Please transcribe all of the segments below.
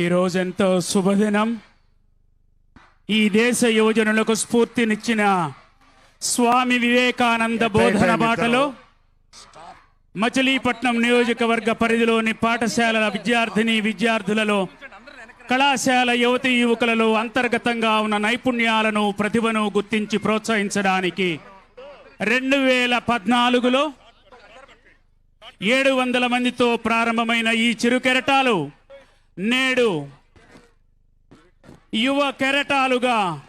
ఈరోజు ఎంతో శుభదినం. ఈ దేశ యువజనులకు స్ఫూర్తినిచ్చిన స్వామి వివేకానంద బోధన బాటలో మచిలీపట్నం నియోజకవర్గ పరిధిలోని పాఠశాలల విద్యార్థిని విద్యార్థులలో కళాశాల యువతి యువకులలో అంతర్గతంగా ఉన్న నైపుణ్యాలను ప్రతిభను గుర్తించి ప్రోత్సహించడానికి రెండు వేల పద్నాలుగులో ఏడు వందల మందితో ప్రారంభమైన ఈ చిరు కెరటాలు నేడు యువ కెరటాలుగా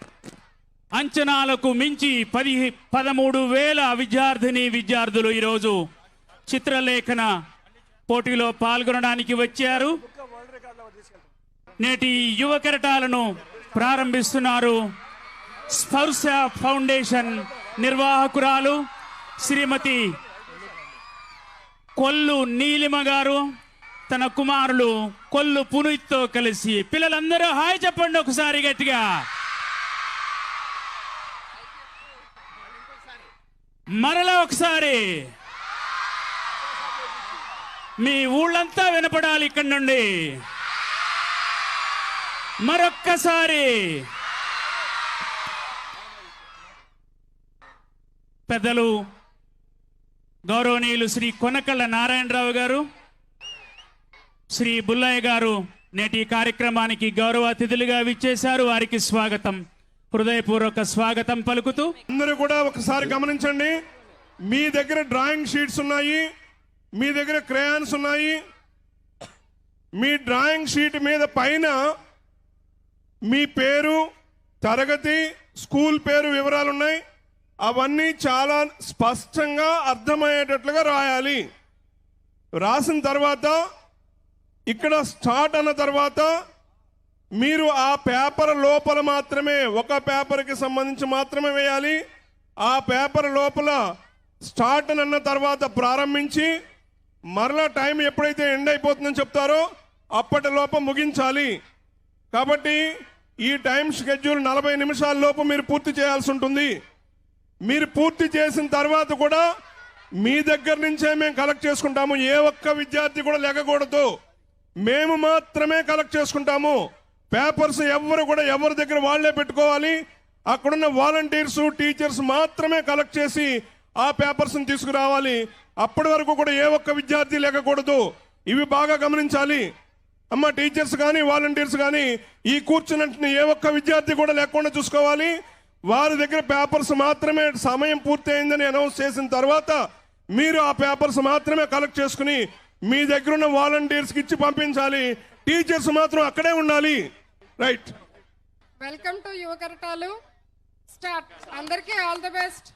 అంచనాలకు మించి పది పదమూడు వేల విద్యార్థిని విద్యార్థులు ఈరోజు చిత్రలేఖన పోటీలో పాల్గొనడానికి వచ్చారు. నేటి యువ కెరటాలను ప్రారంభిస్తున్నారు స్పర్శ ఫౌండేషన్ నిర్వాహకురాలు శ్రీమతి కొల్లు నీలిమ గారు. తన కుమారులు కొల్లు పునీత్తో కలిసి పిల్లలందరూ హాయ్ చెప్పండి ఒకసారి గట్టిగా. మరలా ఒకసారి. మీ ఊళ్ళంతా వినపడాలి ఇక్కడి నుండి. మరొక్కసారి. పెద్దలు గౌరవనీయులు శ్రీ కొనకళ్ళ నారాయణరావు గారు శ్రీ బుల్లయ్య గారు నేటి కార్యక్రమానికి గౌరవ అతిథులుగా విచ్చేశారు. వారికి స్వాగతం. హృదయపూర్వక స్వాగతం పలుకుతూ అందరూ కూడా ఒకసారి గమనించండి. మీ దగ్గర డ్రాయింగ్ షీట్స్ ఉన్నాయి మీ దగ్గర క్రేయాన్స్ ఉన్నాయి. మీ డ్రాయింగ్ షీట్ మీద పైన మీ పేరు తరగతి స్కూల్ పేరు వివరాలు ఉన్నాయి అవన్నీ చాలా స్పష్టంగా అర్థమయ్యేటట్లుగా రాయాలి. రాసిన తర్వాత ఇక్కడ స్టార్ట్ అన్న తర్వాత మీరు ఆ పేపర్ లోపల మాత్రమే ఒక పేపర్కి సంబంధించి మాత్రమే వేయాలి. ఆ పేపర్ లోపల స్టార్ట్ అని అన్న తర్వాత ప్రారంభించి మరలా టైం ఎప్పుడైతే ఎండ్ అయిపోతుందని చెప్తారో అప్పటి లోప ముగించాలి. కాబట్టి ఈ టైం షెడ్యూల్ నలభై నిమిషాల లోపు మీరు పూర్తి చేయాల్సి ఉంటుంది. మీరు పూర్తి చేసిన తర్వాత కూడా మీ దగ్గర నుంచే మేము కలెక్ట్ చేసుకుంటాము. ఏ ఒక్క విద్యార్థి కూడా లేకకూడదు మేము మాత్రమే కలెక్ట్ చేసుకుంటాము. పేపర్స్ ఎవరు కూడా ఎవరి దగ్గర వాళ్ళే పెట్టుకోవాలి. అక్కడున్న వాలంటీర్స్ టీచర్స్ మాత్రమే కలెక్ట్ చేసి ఆ పేపర్స్ తీసుకురావాలి. అప్పటి వరకు కూడా ఏ ఒక్క విద్యార్థి లేకకూడదు. ఇవి బాగా గమనించాలి. అమ్మ టీచర్స్ కానీ వాలంటీర్స్ కానీ ఈ కూర్చున్నట్టు ఏ ఒక్క విద్యార్థి కూడా లేకుండా చూసుకోవాలి. వారి దగ్గర పేపర్స్ మాత్రమే సమయం పూర్తి అయిందని అనౌన్స్ చేసిన తర్వాత మీరు ఆ పేపర్స్ మాత్రమే కలెక్ట్ చేసుకుని మీ దగ్గర ఉన్న వాలంటీర్స్కి ఇచ్చి పంపించాలి. టీచర్స్ మాత్రం అక్కడే ఉండాలి. రైట్ వెల్కమ్ టు యువకరటాలు స్టార్ట్ అందరికీ all the best